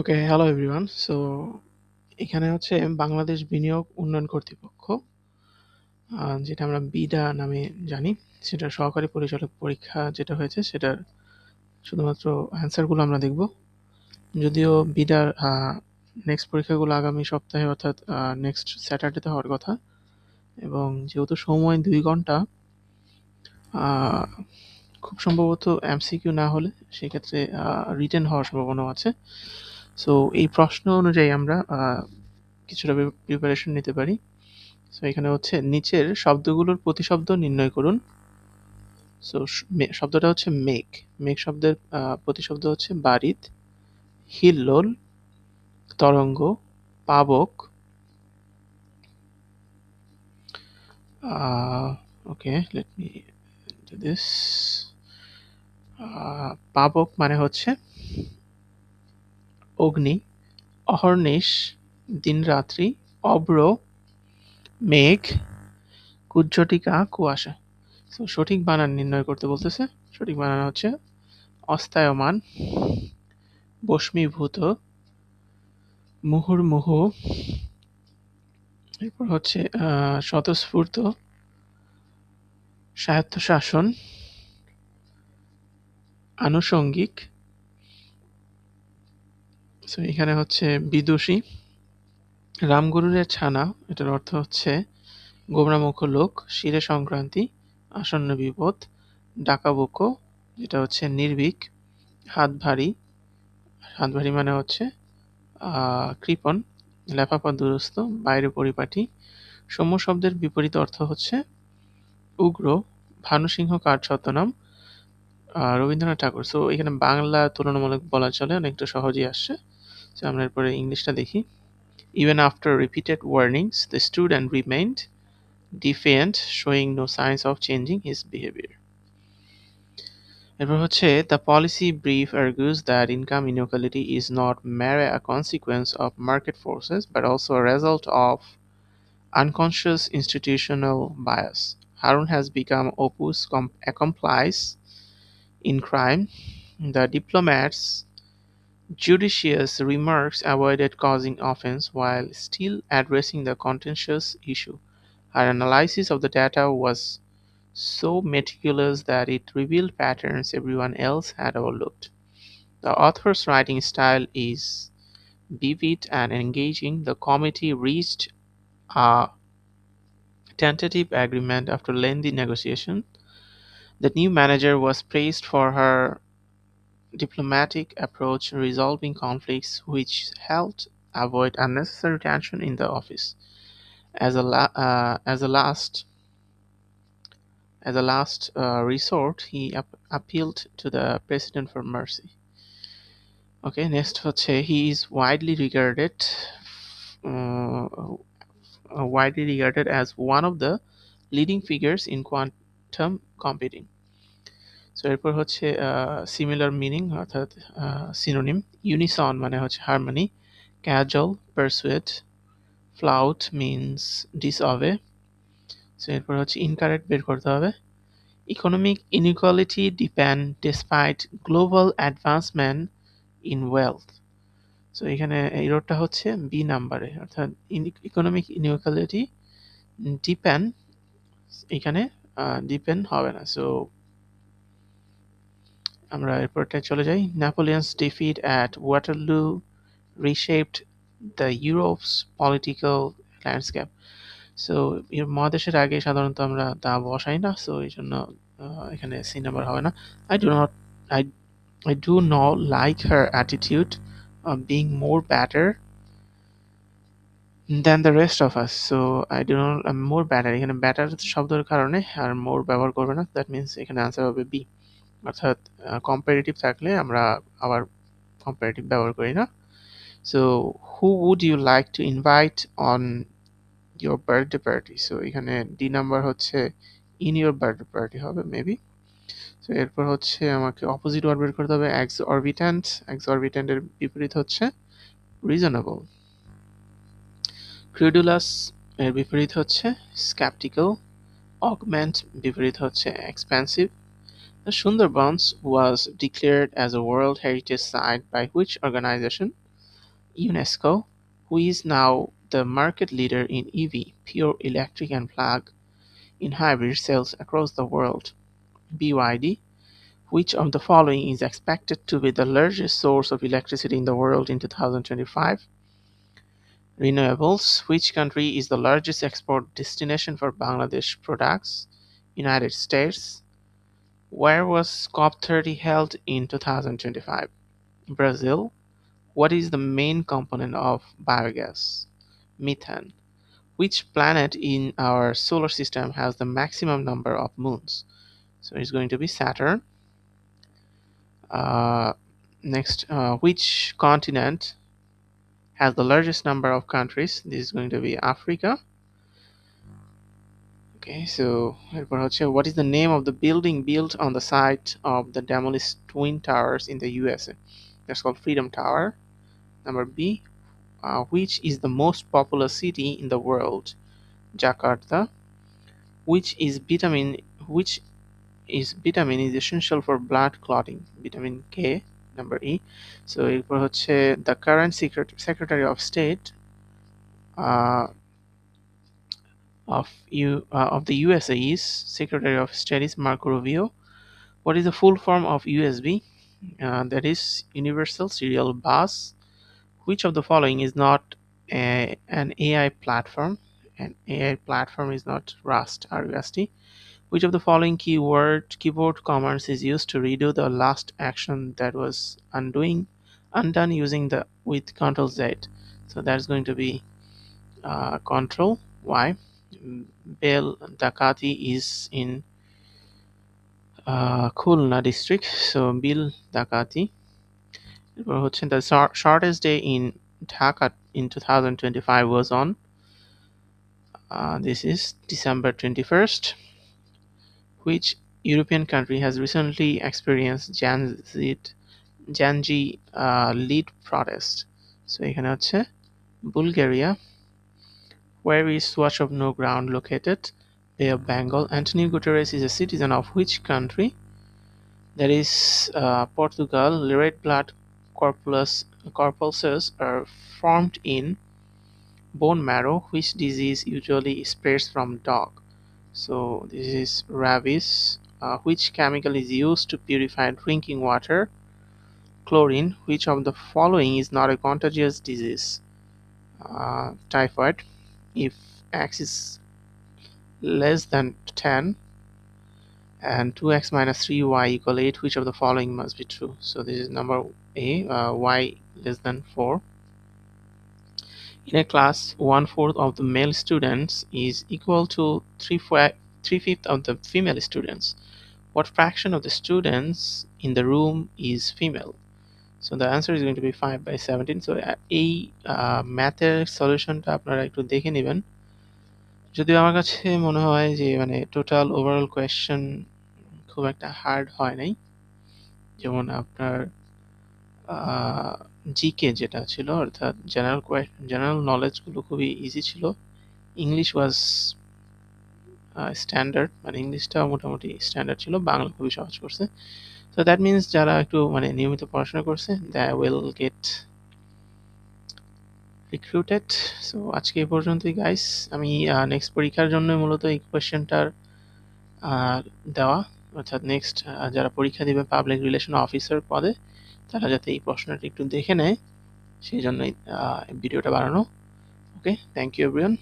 ওকে, hello everyone. So এখানে হচ্ছে বাংলাদেশ বিনিয়োগ উন্নয়ন কর্তৃপক্ষ যেটা আমরা বিডা নামে জানি। সেটার সহকারী পরিচালক পরীক্ষা যেটা হয়েছে সেটার শুধুমাত্র অ্যান্সারগুলো আমরা দেখব। যদিও বিডার নেক্সট পরীক্ষাগুলো আগামী সপ্তাহে অর্থাৎ নেক্সট স্যাটারডেতে হওয়ার কথা। এবং যেহেতু সময় ২ ঘণ্টা খুব সম্ভবত এমসিকিউ না হলে সেক্ষেত্রে আ রিটেন হওয়ার সম্ভাবনাও আছে। সো এই প্রশ্ন অনুযায়ী আমরা কিছুটা প্রিপারেশন নিতে পারি। সো এখানে হচ্ছে নিচের শব্দগুলোর প্রতিশব্দ নির্ণয় করুন। সো শব্দটা হচ্ছে মেঘ। মেঘ শব্দের প্রতিশব্দ হচ্ছে বাড়িত হিল্লোল, তরঙ্গ, পাবক ওকে লেট মি দিস। পাবক মানে হচ্ছে অগ্নি, অহর্নিশ, দিনরাত্রি, অব্র, মেঘ, কুজ্ঝটিকা, কুয়াশা। সো সঠিক বানান নির্ণয় করতে বলতেছে। সঠিক বানান হচ্ছে অস্তায়মান, বস্মীভূত, মুহুর্মুহু, এরপর হচ্ছে স্বতঃস্ফূর্ত, স্বায়ত্তশাসন, আনুষঙ্গিক সো এখানে হচ্ছে বিদুষী, রামগরুরের ছানা এটার অর্থ হচ্ছে গোমরামুখ লোক, শিরে সংক্রান্তি, আসন্ন বিপদ, ডাকাবুকো যেটা হচ্ছে নির্ভীক, হাত ভারী, হাত ভারী মানে হচ্ছে আ কৃপণ, লেফাপা দুরস্ত, বাইরে পরিপাটি। সৌম্য শব্দের বিপরীত অর্থ হচ্ছে উগ্র, ভানুসিংহ কার ছদ্মনাম? রবীন্দ্রনাথ ঠাকুর। সো এখানে বাংলা তুলনামূলক বলা চলে অনেকটা সহজেই আসছে। সো আমরা এরপরে ইংলিশটা দেখি। Even after repeated warnings, the student remained defiant, showing no signs of changing his behavior. এরপর হচ্ছে the policy brief argues that income inequality is not mere a consequence of market forces but also a result of unconscious institutional bias. Harun has become Opus com- accomplice in crime. The diplomat's judicious remarks avoided causing offense while still addressing the contentious issue. Her analysis of the data was so meticulous that it revealed patterns everyone else had overlooked. The author's writing style is vivid and engaging. The committee reached a tentative agreement after lengthy negotiation. The new manager was praised for her diplomatic approach resolving conflicts which helped avoid unnecessary tension in the office. As a, la- uh, as a last as a last uh, resort, he ap- appealed to the president for mercy. Okay, next হচ্ছে he is widely regarded uh, uh, widely regarded as one of the leading figures in quantum computing. So এরপর হচ্ছে similar meaning অর্থাৎ synonym unison মানে হচ্ছে harmony cajole persuade flout means disobey so এরপর হচ্ছে incorrect বের করতে হবে। Economic inequality depend despite global advancement in wealth so এখানে এই রোডটা হচ্ছে বি নাম্বারে অর্থাৎ ইকোনমিক ইনইকুয়ালিটি ডিপেন্ড এখানে ডিপেন্ড হবে না। সো আমরা এরপরটায় চলে যাই নেপোলিয়ন্স defeat at Waterloo রিশেপড the Europe's political landscape so মহাদেশের আগে সাধারণত আমরা তা বসাই না সো এই জন্য এখানে সি নাম্বার হবে না I do not I I do not like her attitude being more better than the rest of us so I do not more better এখানে ব্যাটার শব্দের কারণে আর মোর ব্যবহার করবে না দ্যাট মিনস এখানে আনসার হবে বি অর্থাৎ কম্পারেটিভ থাকলে আমরা আবার কম্পারেটিভ ব্যবহার করি না? So who would you like to invite on your birthday party so এখানে ডি নাম্বার হচ্ছে ইন ইয়োর বার্থডে পার্টি হবে মেবি সো এরপর হচ্ছে আমাকে অপোজিট ওয়ার্ড বের করতে হবে এক্স অরবিট্যান্ট এক্স অরবিট্যান্টের বিপরীত হচ্ছে রিজনেবল ক্রিডুলাস এর বিপরীত হচ্ছে স্ক্যাপটিক্যাল অগমেন্ট বিপরীত হচ্ছে expensive The Sundarbans was declared as a World Heritage Site by which organization? UNESCO, who is now the market leader in EV (pure electric and plug-in hybrid) sales across the world; BYD, which of the following is expected to be the largest source of electricity in the world in 2025? Renewables, which country is the largest export destination for Bangladesh products? United States. Where was COP30 held in 2025? Brazil. What is the main component of biogas? Methane. Which planet in our solar system has the maximum number of moons? So it's going to be Saturn. Uh, next, uh, which continent has the largest number of countries? This is going to be Africa Okay, so এরপর হচ্ছে what is the name of the building built on the site of the demolished twin towers in the USA? That's called Freedom Tower. Number B, uh, which is the most populous city in the world? Jakarta. Which is vitamin which is vitamin is essential for blood clotting? Vitamin K. Number E. So এরপর হচ্ছে the current secret, Secretary of State uh, of U uh, of the USA is Secretary of State is Marco Rubio. What is the full form of USB? Uh, that is Universal Serial Bus. Which of the following is not a, an AI platform? An AI platform is not Rust, R-U-S-T. Which of the following keyword keyboard commands is used to redo the last action that was undoing undone using the with Control Z? So that's going to be uh, Control Y. Bel Dakati is in uh, Khulna district. So Bill Dakati. The shortest day in Dhaka in 2025 was on. Uh, this is December 21st. Which European country has recently experienced Janjit, Janji uh, lead protest? So এখানে হচ্ছে Bulgaria. Where is of No Ground located? Bay of Bengal. Antonio Guterres is a citizen of which country? That is uh, Portugal. Red blood corpus, corpuscles are formed in bone marrow. Which disease usually spreads from dog? So this is rabies. Uh, which chemical is used to purify drinking water? Chlorine. Which of the following is not a contagious disease? Uh, typhoid. If x is less than 10 and 2x minus 3y equal 8 which of the following must be true? So this is number a uh, y less than 4 in a class one fourth of the male students is equal to three three fifth of the female students. What fraction of the students in the room is female so, the answer is going to be 5 by 17 so এই ম্যাথের সলিউশনটা আপনারা একটু দেখে নেবেন। যদিও আমার কাছে মনে হয় যে মানে টোটাল ওভারঅল কোয়েশ্চেন খুব একটা হার্ড হয় নাই। যেমন আপনার জিকে যেটা ছিল, অর্থাৎ জেনারেল জেনারেল নলেজগুলো খুবই ইজি ছিল। ইংলিশ ওয়াজ স্ট্যান্ডার্ড মানে ইংলিশটাও মোটামুটি স্ট্যান্ডার্ড ছিল। বাংলা খুবই সহজ করছে। তো দ্যাট মিনস যারা একটু মানে নিয়মিত পড়াশোনা করছে the will get recruited so আজকে এই পর্যন্তই গাইস আমি নেক্সট পরীক্ষার জন্য মূলত এই কোয়েশ্চেনটার দেওয়া। অর্থাৎ নেক্সট যারা পরীক্ষা দেবে পাবলিক রিলেশন অফিসার পদে, তারা যাতে এই প্রশ্নটা একটু দেখে নেয়, সেই জন্যই ভিডিওটা বানানো। Okay thank you everyone